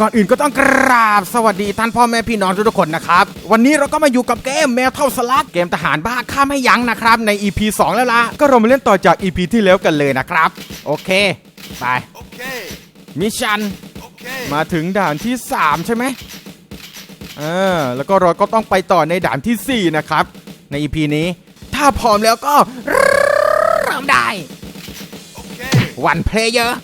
ก่อนอื่นก็ต้องกราบสวัสดีท่านพ่อแม่พี่น้องทุกๆคนนะครับ วันนี้เราก็มาอยู่กับเกมแมวเท่าสลักเกมทหารบ้าข้าไม่ยั้งนะครับ ใน EP 2 แล้วล่ะ ก็เรามาเล่นต่อจาก EP ที่แล้วกันเลยนะครับ โอเค ไป Okay. มิชชั่น Okay. มาถึงด่านที่ 3 ใช่ไหมเออแล้วก็เราก็ต้องไปต่อในด่านทีสี่4 นะครับ ใน EP นี้ ถ้าพร้อมแล้วก็เริ่มได้ Okay. วันเพลเยอร์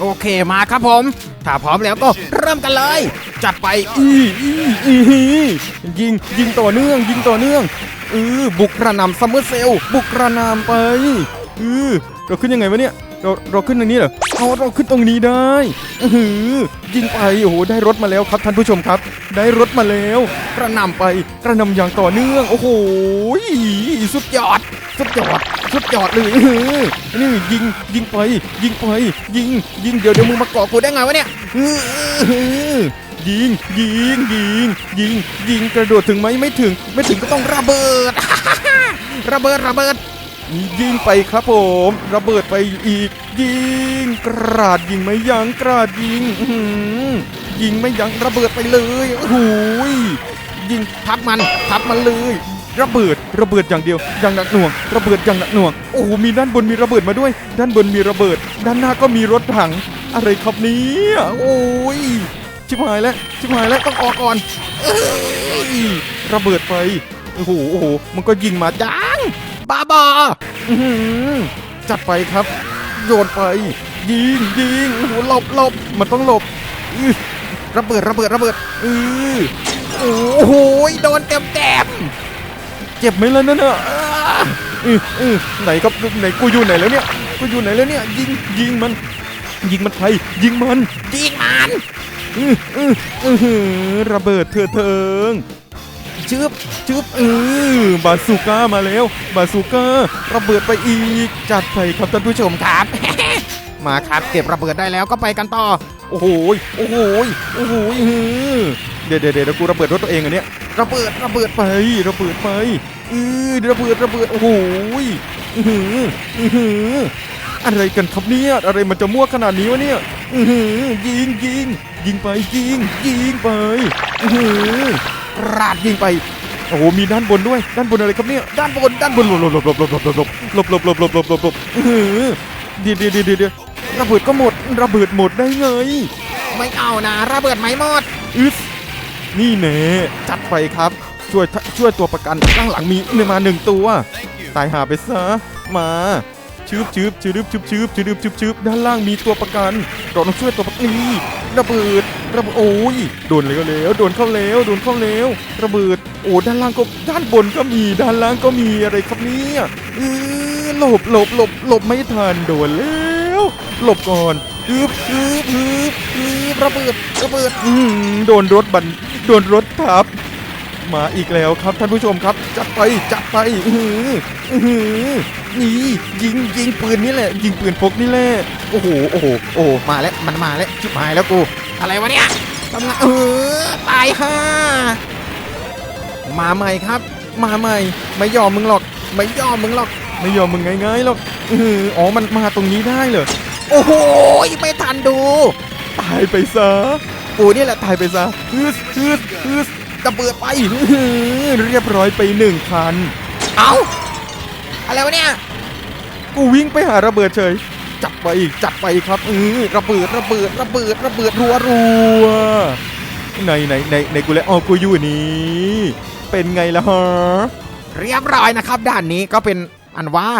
โอเคมาครับผม ถ้าพร้อมแล้วก็เริ่มกันเลย จัดไปอีอีอีอยิงยิงต่อเนื่อง ยิงต่อเนื่องเออบุกกระนำซัมเมอร์เซลบุกกระนำไปเออเราขึ้นยังไงวะเนี่ยเราเราขึ้นตรงนี้เหรอเอาเราขึ้นตรงนี้ได้อืออยิงไปโอ้โหได้รถมาแล้วครับท่านผู้ชมครับ ได้รถมาแล้ว กระนำไปกระนำอย่างต่อเนื่อง โอ้โหสุดยอด สุดยอดสุดยอดเลยนี่ยิงยิงไปยิงไปยิงยิงเดี๋ยวเดี๋ยวมึงมาเกาะกูได้ไงวะเนี่ยยิงยิงยิงยิงยิงกระโดดถึงไหมไม่ถึง ไม่ถึงก็ต้องระเบิด ระเบิดระเบิดยิงไปครับผม ระเบิดไปอีก ยิงกราดยิงไม่ยั้งกราดยิงยิงไม่ยั้งระเบิดไปเลยโอ้ยยิงทับมันทับมันเลย ระเบิดระเบิดอย่างเดียว อย่างหนักหน่วง ระเบิดอย่างหนักหน่วง โอ้โหมีด้านบนมีระเบิดมาด้วย ด้านบนมีระเบิด ด้านหน้าก็มีรถถัง อะไรครับเนี้โอ้ยชิบหายแล้วชิบหายแล้วต้องออกก่อนอระเบิดไปโอ้โหโอ้โหมันก็ยิงมาจังบ้าบออื้อหือจัดไปครับ โยนไป ยิงยิงโอ้โหหลบหลบมันต้องหลบระเบิดระเบิดระเบิดอือโอ้โหโดนเต็มเต็ม เจ็บไหมล่ะนั่นน่ะอ้าอืออือไหนครับไหนกูอยู่ไหนแล้วเนี่ยกูอยู่ไหนแล้วเนี่ยยิงยิงมัน ยิงมันไปยิงมันยิงมันอื้ออื้ออื้อหือระเบิดเถื่อเทิงชึบชึบเออบาซูก้ามาแล้ว บาซูก้าระเบิดไปอีก จัดไปครับท่านผู้ชมครับ มาครับเก็บระเบิดได้แล้วก็ไปกันต่อ โอ้โหยโอ้โหยโอ้โหยอื้อ เดี๋ยวเดี๋ยวเดี๋ยวกูระเบิดรถตัวเองอันเนี้ยระเบิดระเบิดไประเบิดไปอือระเบิดระเบิดโอ้โหยอื้อหืออื้อหืออะไรกันครับเนี่ยอะไรมันจะมั่วขนาดนี้วะเนี่ยอื้อหือยิงยิงยิงไปยิงยิงไปอื้อหือราดยิงไปโอ้โหมีด้านบนด้วยด้านบนอะไรครับเนี่ยด้านบนด้านบนหลบหลบหลบหลบหลบหลบหลบหลบหลบหลบหลบหลบหลบหลบหลบอื้อหือเดี๋ยวเดี๋ยวเดี๋ยวเดี๋ยวระเบิดก็หมดระเบิดหมดได้ไงไม่เอานะระเบิดไม่หมดอึด นี่แน่จัดไปครับ ช่วยช่วยตัวประกันข้างหลังมีมาหนึ่งตัว ตายหาไปซะ มาชืบชืบชืบชืบชืบชืบชืบชืบด้านล่างมีตัวประกันเราต้องช่วยตัวประกันนี่ระเบิดระเบิดโอ้ยโดนแล้วแล้วโดนเข้าแล้วโดนเข้าแล้วระเบิดโอ้ด้านล่างก็ด้านบนก็มีด้านล่างก็มีอะไรครับเนี่ยเออหลบหลบหลบหลบไม่ทันโดนแล้ว หลบก่อน ฮึบฮึบฮึบฮึบระเบิดระเบิดอืมโดนรถบันโดนรถทับ มาอีกแล้วครับท่านผู้ชมครับ จัดไปจัดไปอืออือหนี่ยิงยิงปืนนี่แหละ ยิงปืนพกนี่แหละโอ้โหโอ้โหโอ้มาแล้วมันมาแล้วชิบหายแล้วกูอะไรวะเนี่ยทำงานเออตายฮ่ามาใหม่ครับ มาใหม่ ไม่ยอมมึงหรอก ไม่ยอมมึงหรอก ไม่ยอมมึงง่ายๆหรอกอืออ๋อมันมาตรงนี้ได้เหรอ โอ้โหไม่ทันดู ตายไปซะกูนี่แหละตายไปซะฮึดฮึดฮึดระเบิดไปอื้อหือเรียบร้อยไปหนึ่งคัน เอาอะไรวะเนี่ย กูวิ่งไปหาระเบิดเฉย จับไปอีกจับไปครับเออระเบิดระเบิดระเบิดระเบิดรัวรัวในในในในกูแล้วอ๋อกูอยู่นี่เป็นไงล่ะฮะเรียบร้อยนะครับ ด่านนี้ก็เป็นอันว่า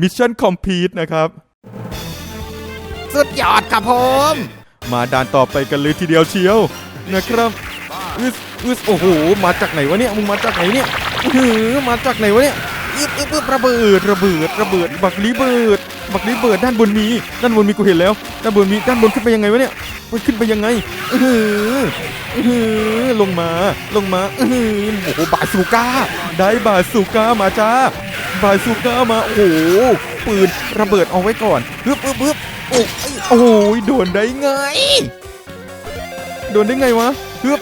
มิชชั่นคอมพลีทนะครับ สุดยอดครับผม มาด่านต่อไปกันเลยทีเดียวเชียวนะครับอึสอึสโอ้โห มาจากไหนวะเนี่ย มึงมาจากไหนเนี่ยอื้อหือมาจากไหนวะเนี่ยอึบอึบอึบระเบิด ระเบิด ระเบิด บักรีเบิด บักรีเบิด ด้านบนมี ด้านบนมีกูเห็นแล้ว ด้านบนมี ด้านบนขึ้นไปยังไงวะเนี่ยมันขึ้นไปยังไงอืออืออลงมา ลงมาอืออโอ้โห บาซูก้า ได้บาซูก้ามาจ้า บาซูก้ามา โอ้โห ปืนระเบิดเอาไว้ก่อนฮึบฮึบฮึบ โอ้โอ้โดนได้ไง โดนได้ไงวะฮึบ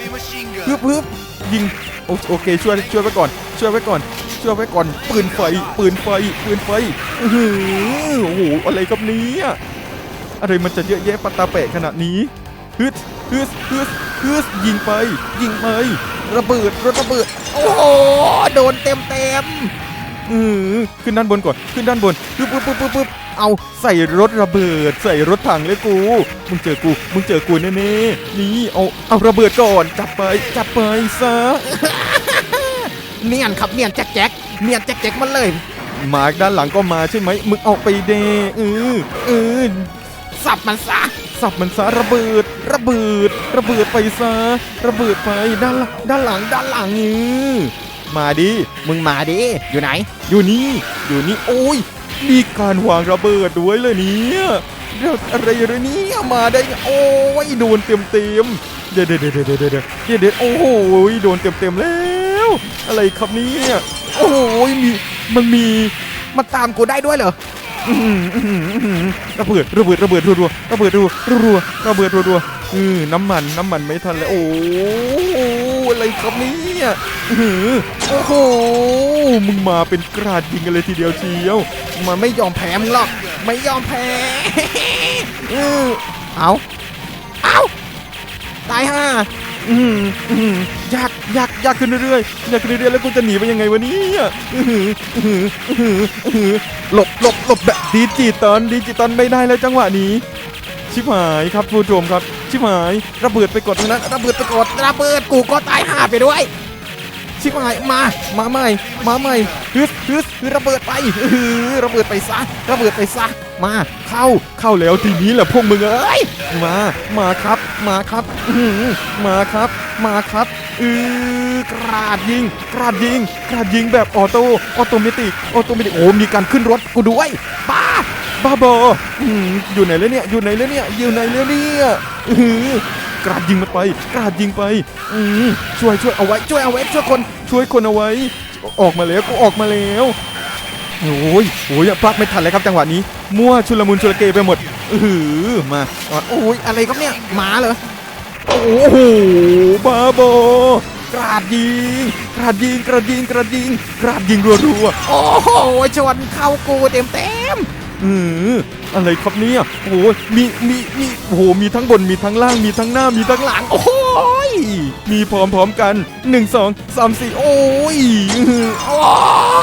ฮึบฮึบยิงโอโอเคช่วยช่วยไว้ก่อน ช่วยไว้ก่อน ช่วยไว้ก่อน ปืนไฟ ปืนไฟ ปืนไฟอือโอ้โหอะไรครับนี้อะไรมันจะเยอะแยะปะตาแปะขนาดนี้ฮึดฮึสฮึสฮึสยิงไป ยิงไประเบิดรถระเบิด โอ้โห โดนเต็มเต็ม อือขึ้นด้านบนก่อน ขึ้นด้านบนปึ๊บปึ๊บปึ๊บปึ๊บปึ๊บเอาใส่รถระเบิด ใส่รถถังเลยกู มึงเจอกู มึงเจอกูแน่ๆนี่เอาเอาระเบิดก่อนจับไปจับไปซะเนียนครับเนียนแจ๊กแจ๊กเนียนแจ๊กแจ๊กมันเลย มาด้านหลังก็มาใช่ไหมมึงออกไปเดเออเออสับมันซะสับมันซะระเบิด ระเบิด ระเบิดไปซะระเบิดไปด้านหลังด้านหลังด้านหลังเออ มาดิ มึงมาดิ อยู่ไหน อยู่นี่ อยู่นี่ โอ้ย มีการวางระเบิดด้วยเลยเนี่ยเดี๋ยวอะไรเนี่ยมาได้ โอ้ย โดนเต็มเต็มเดี๋ยวเดี๋ยวเดี๋ยวเดี๋ยวเดี๋ยวเดี๋ยวโอ้ยโดนเต็มเต็มแล้ว อะไรครับเนี่ยโอ้ยมี มันมี มันตามกูได้ด้วยเหรอระเบิดระเบิดระเบิดรัวๆระเบิดรัวๆระเบิดรัวๆอือน้ำมันน้ำมันไม่ทันเลยโอ้ อะไรครับเนี่ยอื้อหือโอ้โห มึงมาเป็นกราดยิงกันเลยทีเดียวเชียว มันไม่ยอมแพ้มึงหรอก ไม่ยอมแพ้อือเอาเอาตายห่าอืมอืมยากยากยากขึ้นเรื่อยๆยากขึ้นเรื่อยๆแล้วกูจะหนีไปยังไงวะเนี่ยอื้อหืออื้อหืออื้อหืออื้อหือหลบหลบหลบแบบดิจิตอลดิจิตอลไม่ได้แล้วจังหวะนี้ ชิบหายครับผู้ชมครับ ชิบหายระเบิดไปกดนั้นระเบิดไปกดระเบิดกูก็ตายห่าไปด้วย ชิบหายมามาใหม่มาใหม่ฮึดฮึดฮึระเบิดไปอื้ออระเบิดไปซะระเบิดไปซะมาเข้าเข้าแล้วทีนี้แหละพวกมึงเอ้ยมามาครับมาครับมาครับมาครับอือกราดยิง กราดยิง กราดยิงแบบออโต้ออโตเมติกออโตเมติกโอ้มีการขึ้นรถกูด้วยบ้า บ้าบออยู่ไหนแล้วเนี่ย อยู่ไหนแล้วเนี่ย อยู่ไหนแล้วเนี่ยอือกราดยิงมันไป กราดยิงไป อืช่วยช่วยเอาไว้ ช่วยเอาไว้ ช่วยคน ช่วยคนเอาไว้ ออกมาแล้วกูออกมาแล้วโอ้ยโอ้ยพลาดไม่ทันเลยครับจังหวะนี้ มั่วชุลมุนชุลเกไปหมดอือมาโอ้ยอะไรครับเนี่ยหมาเหรอโอ้โหบ้าบอกราดยิง กราดยิง กราดยิง กราดยิง กราดยิงรัวๆ โอ้โหชนเข้ากูเต็มเต็ม อืออะไรครับเนี่ยโอ้โหมีมีมีโอ้โหมีทั้งบนมีทั้งล่างมีทั้งหน้ามีทั้งหลังโอ้ยมีพร้อมๆกันหนึ่งสองสามสี่โอ้ยอื้อหือโอ้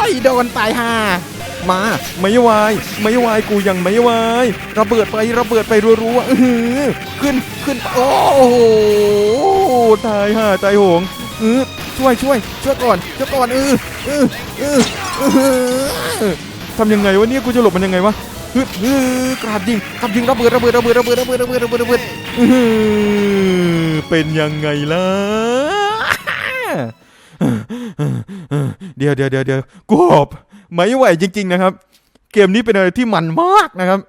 ยโดนตายห่ามาไม่วาย ไม่วายกูยังไม่วายระเบิดไประเบิดไปรัวๆอื้อหือขึ้นขึ้นโอ้โหตายห่าใจโหงเออช่วยช่วยช่วยก่อนช่วยก่อนออเออเออเออ ทำยังไงวะเนี่ยกูจะหลบมันยังไงวะฮึดฮึดกราดยิงกราดยิงระเบิดระเบิดระเบิดระเบิดระเบิดระเบิดระเบิดระเบิดอื้อหือเป็นยังไงล่ะเดี๋ยวเดี๋ยวเดี๋ยวเดี๋ยวกูหอบไม่ไหวจริง ๆ นะครับ เกมนี้เป็นอะไรที่มันมากนะครับ